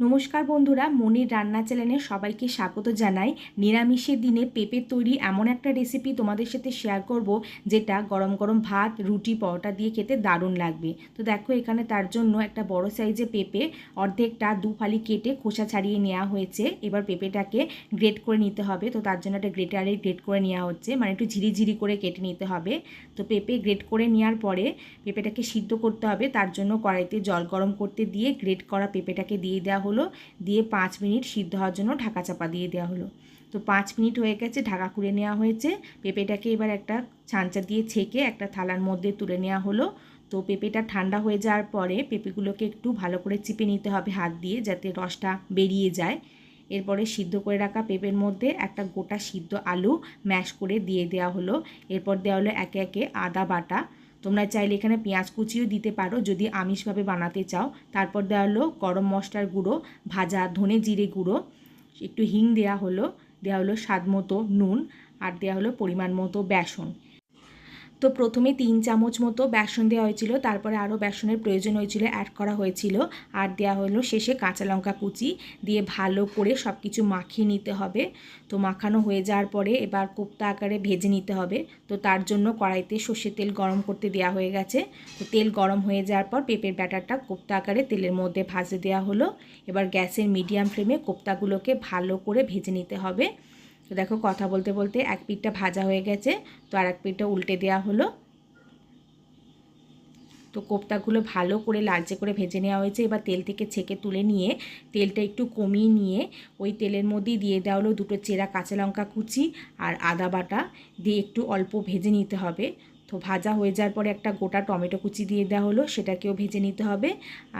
নমস্কার বন্ধুরা, মনির রান্না চ্যানেলে সবাইকে স্বাগত জানাই। নিরামিষের দিনে পেঁপের তৈরি এমন একটা রেসিপি তোমাদের সাথে শেয়ার করব, যেটা গরম গরম ভাত, রুটি, পরোটা দিয়ে খেতে দারুণ লাগবে। তো দেখো, এখানে তার জন্য একটা বড় সাইজে পেঁপে, অর্ধেকটা দু ফালি কেটে খোসা ছাড়িয়ে নেওয়া হয়েছে। এবার পেঁপেটাকে গ্রেট করে নিতে হবে। তো তার জন্য একটা গ্রেটারে গ্রেট করে নেওয়া হচ্ছে। মানে একটু ঝিরিঝিরি করে কেটে নিতে হবে। তো পেঁপে গ্রেট করে নেওয়ার পরে পেঁপেটাকে সিদ্ধ করতে হবে। তার জন্য কড়াইতে জল গরম করতে দিয়ে গ্রেট করা পেঁপেটাকে দিয়ে দেওয়া হলো দিয়ে পাঁচ মিনিট সিদ্ধ হওয়ার জন্য ঢাকা চাপা দিয়ে দেওয়া হলো। তো পাঁচ মিনিট হয়ে গেছে, ঢাকা খুলে নেওয়া হয়েছে। পেঁপেটাকে এবার একটা ছাঁচা দিয়ে ছেঁকে একটা থালার মধ্যে তুলে নেওয়া হলো। তো পেঁপেটা ঠান্ডা হয়ে যাওয়ার পরে পেঁপেগুলোকে একটু ভালো করে চিপে নিতে হবে হাত দিয়ে যাতে রসটা বেরিয়ে যায়। এরপরে সিদ্ধ করে রাখা পেঁপের মধ্যে একটা গোটা সিদ্ধ আলু ম্যাশ করে দিয়ে দেওয়া হলো। এরপর দেওয়া হলো একে একে আদা বাটা। তোমরা চাইলে এখানে পেঁয়াজ কুচিও দিতে পারো, যদি আমিষভাবে বানাতে চাও। তারপর দেওয়া হলো গরম মশলার গুঁড়ো, ভাজা ধনে জিরে গুঁড়ো, একটু হিং দেয়া হলো দেওয়া হলো স্বাদ মতো নুন, আর দেওয়া হলো পরিমাণ মতো বেসন। তো প্রথমে তিন চামচ মতো বেসন দেওয়া হয়েছিল, তারপরে আরও বেসনের প্রয়োজন হয়েছিল অ্যাড করা হয়েছিল, আর দেওয়া হলো শেষে কাঁচা লঙ্কা কুচি দিয়ে ভালো করে সব কিছু মাখিয়ে নিতে হবে। তো মাখানো হয়ে যাওয়ার পরে এবার কোপ্তা আকারে ভেজে নিতে হবে। তো তার জন্য কড়াইতে সর্ষের তেল গরম করতে দেওয়া হয়ে গেছে। তো তেল গরম হয়ে যাওয়ার পর পেঁপের ব্যাটারটা কোপ্তা আকারে তেলের মধ্যে ভাজে দেওয়া হলো। এবার গ্যাসের মিডিয়াম ফ্লেমে কোপ্তাগুলোকে ভালো করে ভেজে নিতে হবে। তো দেখো কথা বলতে বলতে এক পিঠটা ভাজা হয়ে গেছে, তো আর এক পিঠটা উল্টে দেওয়া হলো। তো কোপ্তাগুলো ভালো করে লালচে করে ভেজে নেওয়া হয়েছে, এবার তেল থেকে ছেঁকে তুলে নিয়ে তেলটা একটু কমিয়ে নিয়ে ওই তেলের মধ্যেই দিয়ে দেওয়া হলো দুটো চেরা কাঁচা লঙ্কা কুচি আর আদা বাটা, দিয়ে একটু অল্প ভেজে নিতে হবে। তো ভাজা হয়ে যাওয়ার পরে একটা গোটা টমেটো কুচি দিয়ে দেওয়া হলো, সেটাকেও ভেজে নিতে হবে।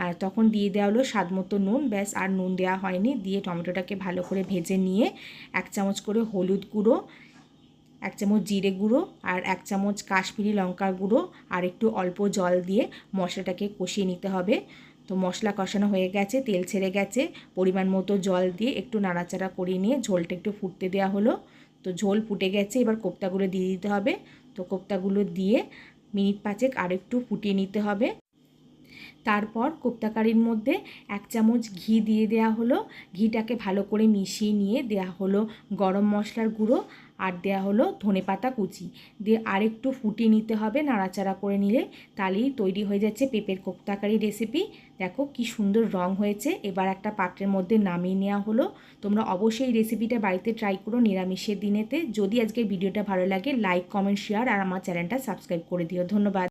আর তখন দিয়ে দেওয়া হলো স্বাদ মতো নুন, ব্যাস, আর নুন দেওয়া হয়নি। দিয়ে টমেটোটাকে ভালো করে ভেজে নিয়ে এক চামচ করে হলুদ গুঁড়ো, এক চামচ জিরে গুঁড়ো, আর এক চামচ কাশ্মীরি লঙ্কার গুঁড়ো, আর একটু অল্প জল দিয়ে মশলাটাকে কষিয়ে নিতে হবে। তো মশলা কষানো হয়ে গেছে, তেল ছেড়ে গেছে। পরিমাণ মতো জল দিয়ে একটু নাড়াচাড়া করিয়ে নিয়ে ঝোলটা একটু ফুটতে দেওয়া হলো। তো ঝোল ফুটে গেছে, এবার কোপ্তাগুলো দিয়ে দিতে হবে। তো কোপ্তাগুলো দিয়ে মিনিট পাঁচেক আরেকটু ফুটিয়ে নিতে হবে তারপর কোপ্তাকারির মধ্যে এক চামচ ঘি দিয়ে দেওয়া হলো। ঘিটাকে ভালো করে মিশিয়ে নিয়ে দেওয়া হলো গরম মশলার গুঁড়ো আর দেওয়া হলো ধনে পাতা কুচি। দিয়ে আরেকটু ফুটিয়ে নিতে হবে নাড়াচাড়া করে নিলে তাহলেই তৈরি হয়ে যাচ্ছে পেঁপের কোপ্তাকারি রেসিপি দেখো কি সুন্দর রং হয়েছে। এবার একটা পাত্রের মধ্যে নামিয়ে নেওয়া হলো। তোমরা অবশ্যই রেসিপিটা বাড়িতে ট্রাই করো নিরামিষের দিনেতে। যদি আজকের ভিডিওটা ভালো লাগে লাইক কমেন্ট শেয়ার আর আমার চ্যানেলটা সাবস্ক্রাইব করে দিও। ধন্যবাদ।